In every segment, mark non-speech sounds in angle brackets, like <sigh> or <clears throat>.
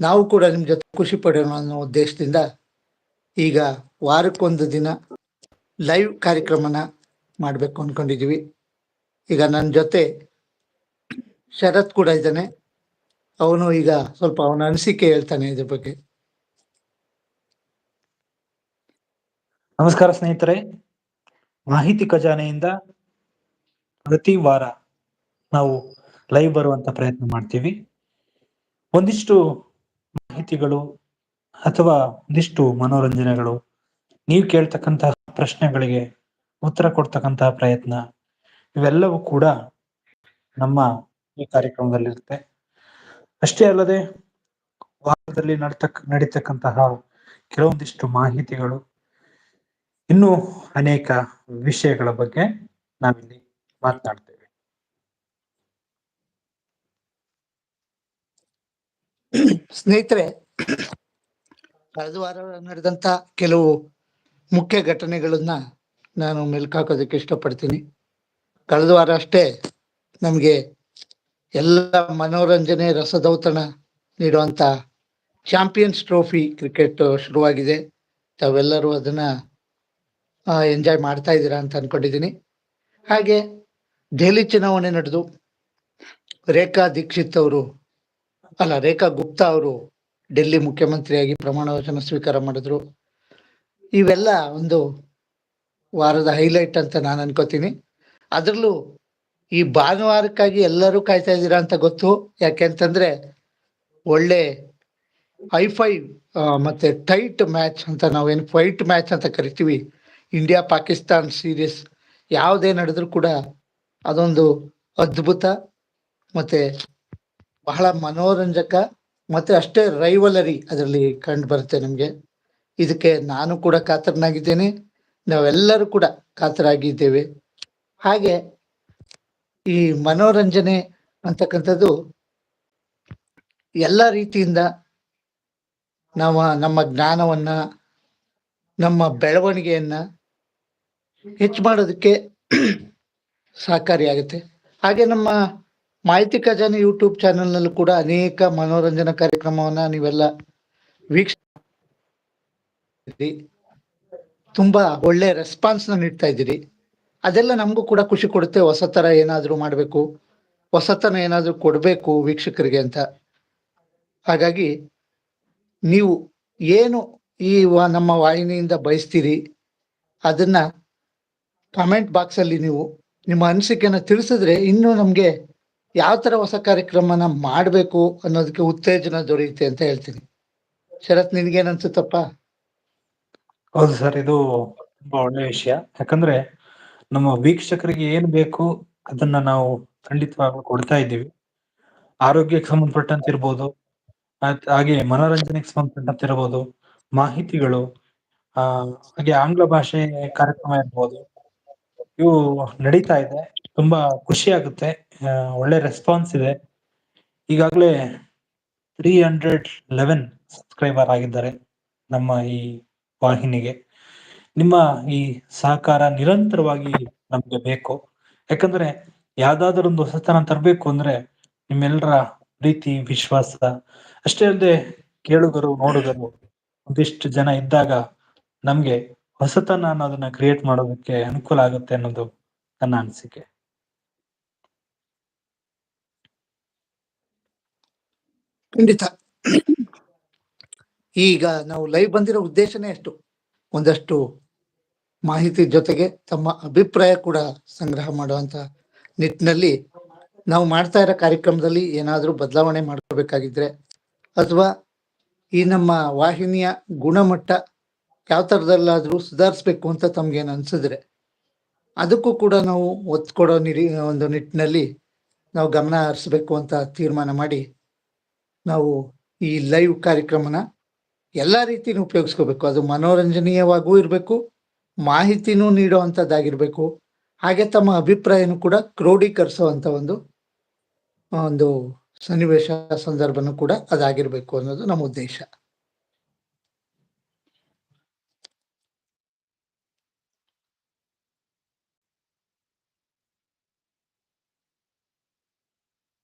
ನಾವು ಕೂಡ ನಿಮ್ ಜೊತೆ ಖುಷಿ ಪಡೋಣ ಅನ್ನೋ ಉದ್ದೇಶದಿಂದ ಈಗ ವಾರಕ್ಕೊಂದು ದಿನ ಲೈವ್ ಕಾರ್ಯಕ್ರಮನ ಮಾಡ್ಬೇಕು ಅನ್ಕೊಂಡಿದೀವಿ. ಈಗ ನನ್ನ ಜೊತೆ ಶರತ್ ಕೂಡ ಇದ್ದಾನೆ. ಅವನು ಈಗ ಸ್ವಲ್ಪ ಅವನ ಅನಿಸಿಕೆ ಹೇಳ್ತಾನೆ ಇದ್ರ ಬಗ್ಗೆ. ನಮಸ್ಕಾರ ಸ್ನೇಹಿತರೆ. ಮಾಹಿತಿ ಖಜಾನೆಯಿಂದ ಪ್ರತಿ ವಾರ ನಾವು ಲೈವ್ ಬರುವಂತ ಪ್ರಯತ್ನ ಮಾಡ್ತೀವಿ. ಒಂದಿಷ್ಟು ಮಾಹಿತಿಗಳು ಅಥವಾ ಒಂದಿಷ್ಟು ಮನೋರಂಜನೆಗಳು, ನೀವು ಕೇಳ್ತಕ್ಕಂತಹ ಪ್ರಶ್ನೆಗಳಿಗೆ ಉತ್ತರ ಕೊಡ್ತಕ್ಕಂತಹ ಪ್ರಯತ್ನ, ಇವೆಲ್ಲವೂ ಕೂಡ ನಮ್ಮ ಈ ಕಾರ್ಯಕ್ರಮದಲ್ಲಿರುತ್ತೆ. ಅಷ್ಟೇ ಅಲ್ಲದೆ, ವಾರದಲ್ಲಿ ನಡ್ತಕ್, ನಡೀತಕ್ಕಂತಹ ಕೆಲವೊಂದಿಷ್ಟು ಮಾಹಿತಿಗಳು, ಇನ್ನೂ ಅನೇಕ ವಿಷಯಗಳ ಬಗ್ಗೆ ನಾವಿಲ್ಲಿ ಮಾತನಾಡ್ತೇವೆ. <clears throat> ಸ್ನೇಹಿತರೆ ಕಳೆದ ವಾರ ನಡೆದಂತ ಕೆಲವು ಮುಖ್ಯ ಘಟನೆಗಳನ್ನ ನಾನು ಮೆಲ್ಕಾಕೋದಕ್ಕೆ ಇಷ್ಟಪಡ್ತೀನಿ. ಕಳೆದ ವಾರ ಅಷ್ಟೇ ನಮಗೆ ಎಲ್ಲ ಮನೋರಂಜನೆ, ರಸದೌತಣ ನೀಡುವಂತ ಚಾಂಪಿಯನ್ಸ್ ಟ್ರೋಫಿ ಕ್ರಿಕೆಟ್ ಶುರುವಾಗಿದೆ. ತಾವೆಲ್ಲರೂ ಅದನ್ನ ಎಂಜಾಯ್ ಮಾಡ್ತಾ ಇದ್ದೀರಾ ಅಂತ ಅನ್ಕೊಂಡಿದ್ದೀನಿ. ಹಾಗೆ ದೆಹಲಿ ಚುನಾವಣೆ ನಡೆದು ರೇಖಾ ದೀಕ್ಷಿತ್ ಅವರು ಅಲ್ಲ, ರೇಖಾ ಗುಪ್ತಾ ಅವರು ಡೆಲ್ಲಿ ಮುಖ್ಯಮಂತ್ರಿಯಾಗಿ ಪ್ರಮಾಣ ವಚನ ಸ್ವೀಕಾರ ಮಾಡಿದ್ರು. ಇವೆಲ್ಲ ಒಂದು ವಾರದ ಹೈಲೈಟ್ ಅಂತ ನಾನು ಅನ್ಕೋತೀನಿ. ಅದರಲ್ಲೂ ಈ ಭಾನುವಾರಕ್ಕಾಗಿ ಎಲ್ಲರೂ ಕಾಯ್ತಾ ಇದ್ದೀರಾ ಅಂತ ಗೊತ್ತು. ಯಾಕೆಂತಂದ್ರೆ ಒಳ್ಳೆ ಫೈವ್ ಮತ್ತೆ ಟೈಟ್ ಮ್ಯಾಚ್ ಅಂತ ನಾವೇನು ಫೈಟ್ ಮ್ಯಾಚ್ ಅಂತ ಕರಿತೀವಿ. ಇಂಡಿಯಾ ಪಾಕಿಸ್ತಾನ್ ಸೀರೀಸ್ ಯಾವುದೇ ನಡೆದ್ರೂ ಕೂಡ ಅದೊಂದು ಅದ್ಭುತ, ಮತ್ತೆ ಬಹಳ ಮನೋರಂಜಕ ಮತ್ತೆ ಅಷ್ಟೇ ರೈವಲರಿ ಅದರಲ್ಲಿ ಕಂಡು ಬರುತ್ತೆ ನಮಗೆ. ಇದಕ್ಕೆ ನಾನು ಕೂಡ ಕಾತರನಾಗಿದ್ದೇನೆ. ನಾವೆಲ್ಲರೂ ಕೂಡ ಕಾತರಾಗಿದ್ದೇವೆ. ಹಾಗೆ ಈ ಮನೋರಂಜನೆ ಅಂತಕ್ಕಂಥದ್ದು ಎಲ್ಲ ರೀತಿಯಿಂದ ನಾವು ನಮ್ಮ ಜ್ಞಾನವನ್ನ, ನಮ್ಮ ಬೆಳವಣಿಗೆಯನ್ನ ಹೆಚ್ಚು ಮಾಡೋದಕ್ಕೆ ಸಹಕಾರಿಯಾಗುತ್ತೆ. ಹಾಗೆ ನಮ್ಮ ಮಾಹಿತಿ ಖಜಾನೆ ಯೂಟ್ಯೂಬ್ ಚಾನೆಲ್ನಲ್ಲೂ ಕೂಡ ಅನೇಕ ಮನೋರಂಜನಾ ಕಾರ್ಯಕ್ರಮವನ್ನ ನೀವೆಲ್ಲ ವೀಕ್ಷ ತುಂಬಾ ಒಳ್ಳೆ ರೆಸ್ಪಾನ್ಸ್ನ ನೀಡ್ತಾ ಇದ್ದೀರಿ. ಅದೆಲ್ಲ ನಮಗೂ ಕೂಡ ಖುಷಿ ಕೊಡುತ್ತೆ. ಹೊಸ ತರ ಏನಾದ್ರೂ ಮಾಡಬೇಕು, ಹೊಸತನ ಏನಾದ್ರೂ ಕೊಡಬೇಕು ವೀಕ್ಷಕರಿಗೆ ಅಂತ. ಹಾಗಾಗಿ ನೀವು ಏನು ಈ ನಮ್ಮ ವಾಹಿನಿಯಿಂದ ಬಯಸ್ತೀರಿ, ಅದನ್ನ ಕಮೆಂಟ್ ಬಾಕ್ಸ್ ಅಲ್ಲಿ ನೀವು ನಿಮ್ಮ ಅನಿಸಿಕೆನ ತಿಳಿಸಿದ್ರೆ ಇನ್ನೂ ನಮ್ಗೆ ಯಾವ ತರ ಹೊಸ ಕಾರ್ಯಕ್ರಮನ ಮಾಡಬೇಕು ಅನ್ನೋದಕ್ಕೆ ಉತ್ತೇಜನ ದೊರೆಯುತ್ತೆ ಅಂತ ಹೇಳ್ತೀನಿ. ಶರತ್ ನಿನ್ಗೇನ್ ಅನ್ಸುತ್ತಪ್ಪ? ಹೌದು ಸರ್, ಇದು ತುಂಬಾ ಒಳ್ಳೆ ವಿಷಯ. ಯಾಕಂದ್ರೆ ನಮ್ಮ ವೀಕ್ಷಕರಿಗೆ ಏನ್ ಬೇಕು ಅದನ್ನ ನಾವು ಖಂಡಿತವಾಗ್ಲೂ ಕೊಡ್ತಾ ಇದ್ದೀವಿ. ಆರೋಗ್ಯಕ್ಕೆ ಸಂಬಂಧಪಟ್ಟಂತ ಇರ್ಬೋದು ಹಾಗೆ ಮನೋರಂಜನೆಗೆ ಸಂಬಂಧಪಟ್ಟಂತ ಇರ್ಬೋದು, ಮಾಹಿತಿಗಳು, ಆ, ಹಾಗೆ ಆಂಗ್ಲ ಭಾಷೆ ಕಾರ್ಯಕ್ರಮ ಇರ್ಬೋದು, ಇವು ನಡೀತಾ ಇದೆ. ತುಂಬಾ ಖುಷಿ ಆಗುತ್ತೆ. ಒಳ್ಳೆ ರೆಸ್ಪಾನ್ಸ್ ಇದೆ. ಈಗಾಗಲೇ ತ್ರೀ ಹಂಡ್ರೆಡ್ ಲೆವೆನ್ ಸಬ್ಸ್ಕ್ರೈಬರ್ ಆಗಿದ್ದಾರೆ ನಮ್ಮ ಈ ವಾಹಿನಿಗೆ. ನಿಮ್ಮ ಈ ಸಹಕಾರ ನಿರಂತರವಾಗಿ ನಮ್ಗೆ ಬೇಕು. ಯಾಕಂದ್ರೆ ಯಾವ್ದಾದ್ರು ಒಂದು ಹೊಸತನ ತರಬೇಕು ಅಂದ್ರೆ ನಿಮ್ಮೆಲ್ಲರ ಪ್ರೀತಿ, ವಿಶ್ವಾಸ, ಅಷ್ಟೇ ಅಲ್ಲದೆ ಕೇಳುಗರು, ನೋಡುಗರು ಒಂದಿಷ್ಟು ಜನ ಇದ್ದಾಗ ನಮ್ಗೆ ಹೊಸತನ ಅನ್ನೋದನ್ನ ಕ್ರಿಯೇಟ್ ಮಾಡೋದಕ್ಕೆ ಅನುಕೂಲ ಆಗುತ್ತೆ ಅನ್ನೋದು ನನ್ನ ಅನಿಸಿಕೆ. ಖಂಡಿತ. ಈಗ ನಾವು ಲೈವ್ ಬಂದಿರೋ ಉದ್ದೇಶನೇ ಅಷ್ಟು ಒಂದಷ್ಟು ಮಾಹಿತಿ ಜೊತೆಗೆ ತಮ್ಮ ಅಭಿಪ್ರಾಯ ಕೂಡ ಸಂಗ್ರಹ ಮಾಡುವಂತ ನಿಟ್ಟಿನಲ್ಲಿ ನಾವು ಮಾಡ್ತಾ ಇರೋ ಕಾರ್ಯಕ್ರಮದಲ್ಲಿ ಏನಾದರೂ ಬದಲಾವಣೆ ಮಾಡ್ಕೋಬೇಕಾಗಿದ್ರೆ ಅಥವಾ ಈ ನಮ್ಮ ವಾಹಿನಿಯ ಗುಣಮಟ್ಟ ಯಾವ ಥರದಲ್ಲಾದರೂ ಸುಧಾರಿಸ್ಬೇಕು ಅಂತ ತಮ್ಗೇನು ಅನ್ಸಿದ್ರೆ ಅದಕ್ಕೂ ಕೂಡ ನಾವು ಒತ್ತು ಕೊಡೋ ನಿರಿ, ಒಂದು ನಿಟ್ಟಿನಲ್ಲಿ ನಾವು ಗಮನ ಹರಿಸ್ಬೇಕು ಅಂತ ತೀರ್ಮಾನ ಮಾಡಿ ನಾವು ಈ ಲೈವ್ ಕಾರ್ಯಕ್ರಮನ ಎಲ್ಲ ರೀತಿನು ಉಪಯೋಗಿಸ್ಕೋಬೇಕು. ಅದು ಮನೋರಂಜನೀಯವಾಗೂ ಇರಬೇಕು, ಮಾಹಿತಿನೂ ನೀಡುವಂಥದ್ದಾಗಿರಬೇಕು. ಹಾಗೆ ತಮ್ಮ ಅಭಿಪ್ರಾಯನೂ ಕೂಡ ಕ್ರೋಢೀಕರಿಸುವಂಥ ಒಂದು ಒಂದು ಸನ್ನಿವೇಶ ಸಂದರ್ಭನೂ ಕೂಡ ಅದಾಗಿರಬೇಕು ಅನ್ನೋದು ನಮ್ಮ ಉದ್ದೇಶ.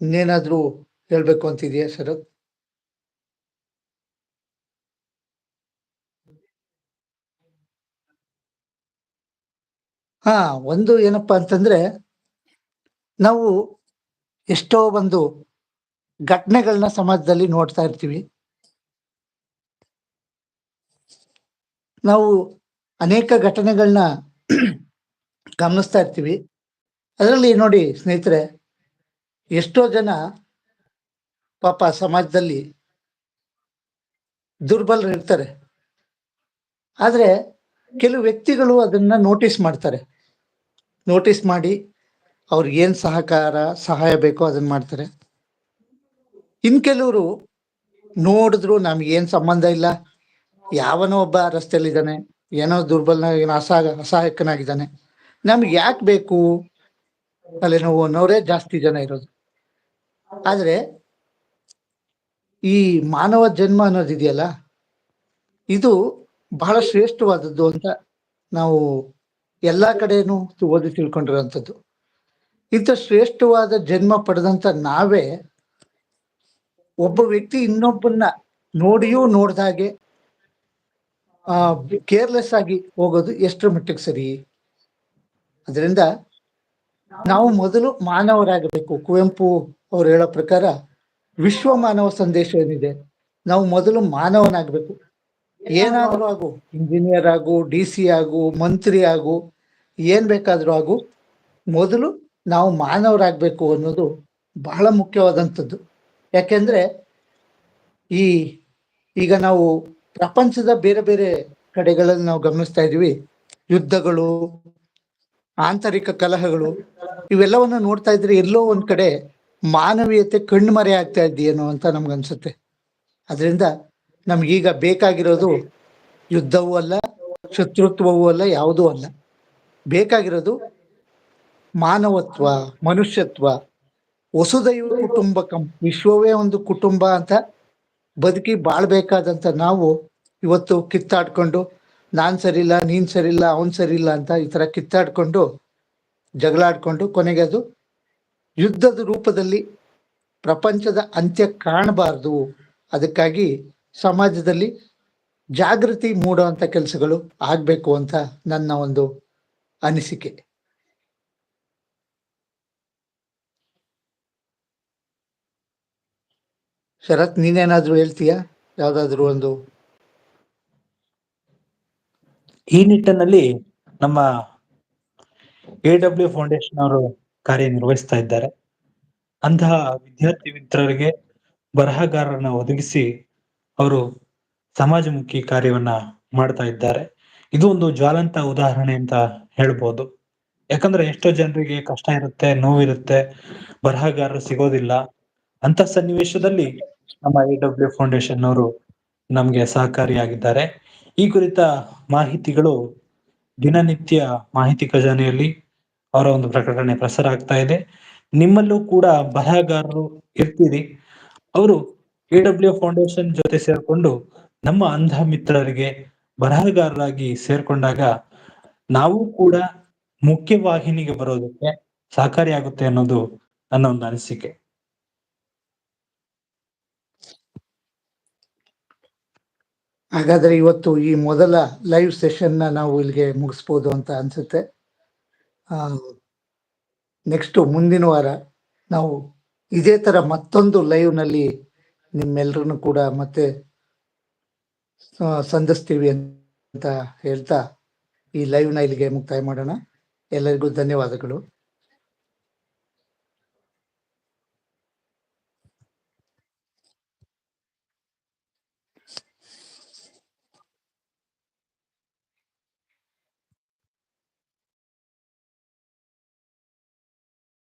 ಇನ್ನೇನಾದ್ರೂ ಹೇಳ್ಬೇಕು ಅಂತಿದೆಯಾ ಶರತ್? ಹಾ, ಒಂದು ಏನಪ್ಪಾ ಅಂತಂದ್ರೆ ನಾವು ಎಷ್ಟೋ ಒಂದು ಘಟನೆಗಳನ್ನ ಸಮಾಜದಲ್ಲಿ ನೋಡ್ತಾ ಇರ್ತೀವಿ. ನಾವು ಅನೇಕ ಘಟನೆಗಳನ್ನ ಗಮನಿಸ್ತಾ ಇರ್ತೀವಿ. ಅದರಲ್ಲಿ ನೋಡಿ ಸ್ನೇಹಿತರೆ, ಎಷ್ಟೋ ಜನ ಪಾಪ ಸಮಾಜದಲ್ಲಿ ದುರ್ಬಲರಿರ್ತಾರೆ. ಆದ್ರೆ ಕೆಲವು ವ್ಯಕ್ತಿಗಳು ಅದನ್ನ ನೋಟಿಸ್ ಮಾಡ್ತಾರೆ. ನೋಟಿಸ್ ಮಾಡಿ ಅವ್ರಿಗೆ ಏನ್ ಸಹಕಾರ, ಸಹಾಯ ಬೇಕೋ ಅದನ್ನ ಮಾಡ್ತಾರೆ. ಇನ್ ಕೆಲವರು ನೋಡಿದ್ರು ನಮ್ಗೆ ಏನ್ ಸಂಬಂಧ ಇಲ್ಲ. ಯಾವನೋ ಒಬ್ಬ ರಸ್ತೆಯಲ್ಲಿದ್ದಾನೆ, ಏನೋ ದುರ್ಬಲನ ಅಸಹ ಅಸಹಾಯಕನಾಗಿದ್ದಾನೆ. ನಮ್ಗೆ ಯಾಕೆ ಬೇಕು? ತಲೆನೋವು ಅನ್ನೋರೇ ಜಾಸ್ತಿ ಜನ ಇರೋದು. ಆದ್ರೆ ಈ ಮಾನವ ಜನ್ಮ ಅನ್ನೋದಿದೆಯಲ್ಲ, ಇದು ಬಹಳ ಶ್ರೇಷ್ಠವಾದದ್ದು ಅಂತ ನಾವು ಎಲ್ಲಾ ಕಡೆನೂ ಓದಿ ತಿಳ್ಕೊಂಡಿರುವಂಥದ್ದು. ಇಂಥ ಶ್ರೇಷ್ಠವಾದ ಜನ್ಮ ಪಡೆದಂತ ನಾವೇ ಒಬ್ಬ ವ್ಯಕ್ತಿ ಇನ್ನೊಬ್ಬನ್ನ ನೋಡಿಯೂ ನೋಡ್ದಾಗೆ, ಆ ಕೇರ್ಲೆಸ್ ಆಗಿ ಹೋಗೋದು ಎಷ್ಟರ ಮಟ್ಟಿಗೆ ಸರಿ? ಅದರಿಂದ ನಾವು ಮೊದಲು ಮಾನವರಾಗಬೇಕು. ಕುವೆಂಪು ಅವ್ರು ಹೇಳೋ ಪ್ರಕಾರ ವಿಶ್ವ ಮಾನವ ಸಂದೇಶ ಏನಿದೆ? ನಾವು ಮೊದಲು ಮಾನವನಾಗಬೇಕು. ಏನಾದ್ರೂ ಆಗು ಇಂಜಿನಿಯರ್ ಆಗು ಡಿ ಸಿ ಆಗು, ಮಂತ್ರಿ ಆಗು, ಏನ್ ಬೇಕಾದ್ರೂ ಆಗು. ಮೊದಲು ನಾವು ಮಾನವರಾಗಬೇಕು ಅನ್ನೋದು ಬಹಳ ಮುಖ್ಯವಾದಂಥದ್ದು. ಯಾಕೆಂದ್ರೆ ಈ, ಈಗ ನಾವು ಪ್ರಪಂಚದ ಬೇರೆ ಬೇರೆ ಕಡೆಗಳಲ್ಲಿ ನಾವು ಗಮನಿಸ್ತಾ ಇದೀವಿ ಯುದ್ಧಗಳು, ಆಂತರಿಕ ಕಲಹಗಳು, ಇವೆಲ್ಲವನ್ನ ನೋಡ್ತಾ ಇದ್ರೆ ಎಲ್ಲೋ ಒಂದ್ ಕಡೆ ಮಾನವೀಯತೆ ಕಣ್ಮರೆ ಆಗ್ತಾ ಇದೆಯೇನೋ ಅಂತ ನಮ್ಗನ್ಸುತ್ತೆ. ಅದರಿಂದ ನಮ್ಗೀಗ ಬೇಕಾಗಿರೋದು ಯುದ್ಧವೂ ಅಲ್ಲ, ಶತ್ರುತ್ವವೂ ಅಲ್ಲ, ಯಾವುದೂ ಅಲ್ಲ. ಬೇಕಾಗಿರೋದು ಮಾನವತ್ವ, ಮನುಷ್ಯತ್ವ, ವಸುದೈವ ಕುಟುಂಬಕಂ, ವಿಶ್ವವೇ ಒಂದು ಕುಟುಂಬ ಅಂತ ಬದುಕಿ ಬಾಳ್ಬೇಕಾದಂತ ನಾವು ಇವತ್ತು ಕಿತ್ತಾಡ್ಕೊಂಡು, ನಾನ್ ಸರಿಲ್ಲ ನೀನ್ ಸರಿಲ್ಲ ಅವನ್ ಸರಿಲ್ಲ ಅಂತ ಈ ತರ ಕಿತ್ತಾಡ್ಕೊಂಡು, ಜಗಳಾಡ್ಕೊಂಡು ಕೊನೆಗೆ ಅದು ಯುದ್ಧದ ರೂಪದಲ್ಲಿ ಪ್ರಪಂಚದ ಅಂತ್ಯ ಕಾಣಬಾರ್ದು. ಅದಕ್ಕಾಗಿ ಸಮಾಜದಲ್ಲಿ ಜಾಗೃತಿ ಮೂಡುವಂತ ಕೆಲಸಗಳು ಆಗ್ಬೇಕು ಅಂತ ನನ್ನ ಒಂದು ಅನಿಸಿಕೆ. ಶರತ್, ನೀನೇನಾದ್ರೂ ಹೇಳ್ತೀಯಾ? ಯಾವ್ದಾದ್ರು ಒಂದು? ಈ ನಿಟ್ಟಿನಲ್ಲಿ ನಮ್ಮ ಎ ಡಬ್ಲ್ಯೂ ಫೌಂಡೇಶನ್ ಅವರು ಕಾರ್ಯನಿರ್ವಹಿಸ್ತಾ ಇದ್ದಾರೆ. ಅಂತಹ ವಿದ್ಯಾರ್ಥಿ ಮಿತ್ರರಿಗೆ ಬರಹಗಾರರನ್ನ ಒದಗಿಸಿ ಅವರು ಸಮಾಜಮುಖಿ ಕಾರ್ಯವನ್ನ ಮಾಡ್ತಾ ಇದ್ದಾರೆ. ಇದು ಒಂದು ಜ್ವಾಲಂತ ಉದಾಹರಣೆ ಅಂತ ಹೇಳ್ಬೋದು. ಯಾಕಂದ್ರೆ ಎಷ್ಟೋ ಜನರಿಗೆ ಕಷ್ಟ ಇರುತ್ತೆ, ನೋವಿರುತ್ತೆ, ಬರಹಗಾರರು ಸಿಗೋದಿಲ್ಲ. ಅಂತ ಸನ್ನಿವೇಶದಲ್ಲಿ ನಮ್ಮ ಎ ಡಬ್ಲ್ಯೂ ಫೌಂಡೇಶನ್ ಅವರು ನಮ್ಗೆ ಸಹಕಾರಿಯಾಗಿದ್ದಾರೆ. ಈ ಕುರಿತ ಮಾಹಿತಿಗಳು ದಿನನಿತ್ಯ ಮಾಹಿತಿ ಖಜಾನೆಯಲ್ಲಿ ಅವರ ಒಂದು ಪ್ರಕಟಣೆ ಪ್ರಸಾರ ಆಗ್ತಾ ಇದೆ. ನಿಮ್ಮಲ್ಲೂ ಕೂಡ ಬರಹಗಾರರು ಇರ್ತೀರಿ. ಅವರು ಎ ಡಬ್ಲ್ಯೂ ಫೌಂಡೇಶನ್ ಜೊತೆ ಸೇರ್ಕೊಂಡು ನಮ್ಮ ಅಂಧ ಮಿತ್ರರಿಗೆ ಬರಹಗಾರರಾಗಿ ಸೇರ್ಕೊಂಡಾಗ ನಾವು ಕೂಡ ಮುಖ್ಯ ವಾಹಿನಿಗೆ ಬರೋದಕ್ಕೆ ಸಹಕಾರಿಯಾಗುತ್ತೆ ಅನ್ನೋದು ನನ್ನ ಒಂದು ಅನಿಸಿಕೆ. ಹಾಗಾದ್ರೆ ಇವತ್ತು ಈ ಮೊದಲ ಲೈವ್ ಸೆಷನ್ನ ನಾವು ಇಲ್ಲಿಗೆ ಮುಗಿಸ್ಬೋದು ಅಂತ ಅನ್ಸುತ್ತೆ. ನೆಕ್ಸ್ಟ್ ಮುಂದಿನ ವಾರ ನಾವು ಇದೇ ತರ ಮತ್ತೊಂದು ಲೈವ್ನಲ್ಲಿ ನಿಮ್ಮೆಲ್ಲರನ್ನು ಕೂಡ ಮತ್ತೆ ಸಂಧಿಸ್ತೀವಿ ಅಂತ ಹೇಳ್ತಾ ಈ ಲೈವ್ನ ಇಲ್ಲಿಗೆ ಮುಕ್ತಾಯ ಮಾಡೋಣ. ಎಲ್ಲರಿಗೂ ಧನ್ಯವಾದಗಳು.